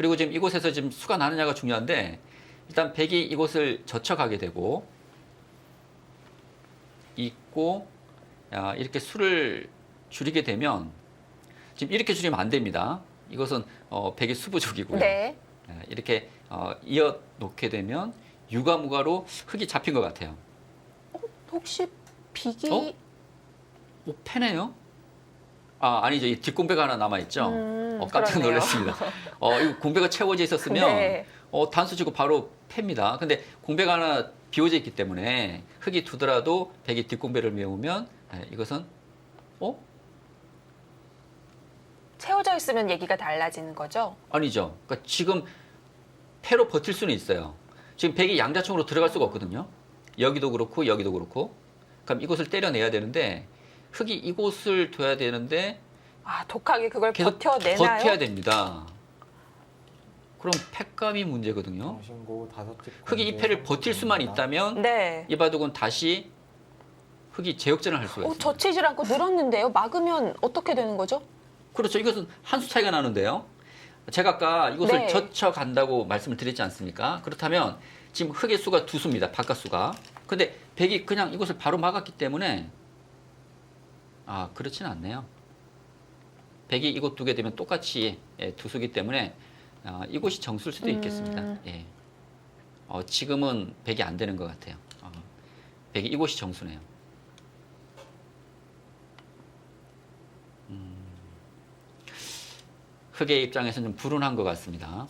그리고 지금 이곳에서 지금 수가 나느냐가 중요한데 일단 백이 이곳을 젖혀가게 되고 있고 아, 이렇게 수를 줄이게 되면 지금 이렇게 줄이면 안 됩니다. 이것은 어, 백의 수부족이고요. 네. 예, 이렇게 어, 이어 놓게 되면 유가무가로 흙이 잡힌 것 같아요. 혹시 비기 어? 오, 패네요? 아 아니죠. 이 뒷공배가 하나 남아 있죠. 음, 어, 깜짝 그러네요. 놀랐습니다. 어, 이 공배가 채워져 있었으면 네. 어, 단수 치고 바로 패입니다. 근데 공배가 하나 비워져 있기 때문에 흙이 두더라도 백이 뒷공배를 메우면 예, 이것은 어? 채워져 있으면 얘기가 달라지는 거죠? 아니죠. 그러니까 지금 패로 버틸 수는 있어요. 지금 백이 양자총으로 들어갈 수가 없거든요. 여기도 그렇고 여기도 그렇고. 그럼 이곳을 때려내야 되는데 흙이 이곳을 둬야 되는데 아 독하게 그걸 계속 버텨내나요? 버텨야 됩니다. 그럼 패감이 문제거든요. 정신고 다섯 집 흙이 이 패를 버틸 수만 있다면 네. 이 바둑은 다시 흙이 제역전을 할 수가 어, 있습니다. 젖히질 않고 늘었는데요. 막으면 어떻게 되는 거죠? 그렇죠. 이것은 한 수 차이가 나는데요. 제가 아까 이것을 네. 젖혀 간다고 말씀을 드렸지 않습니까? 그렇다면 지금 흙의 수가 두 수입니다. 바깥 수가. 근데 백이 그냥 이것을 바로 막았기 때문에 아 그렇지는 않네요. 백이 이곳 두게 되면 똑같이 예, 두 수기 때문에 아, 이곳이 정수일 수도 있겠습니다. 음. 예. 어, 지금은 백이 안 되는 것 같아요. 어, 백이 이곳이 정수네요. 음, 흙의 입장에서는 좀 불운한 것 같습니다.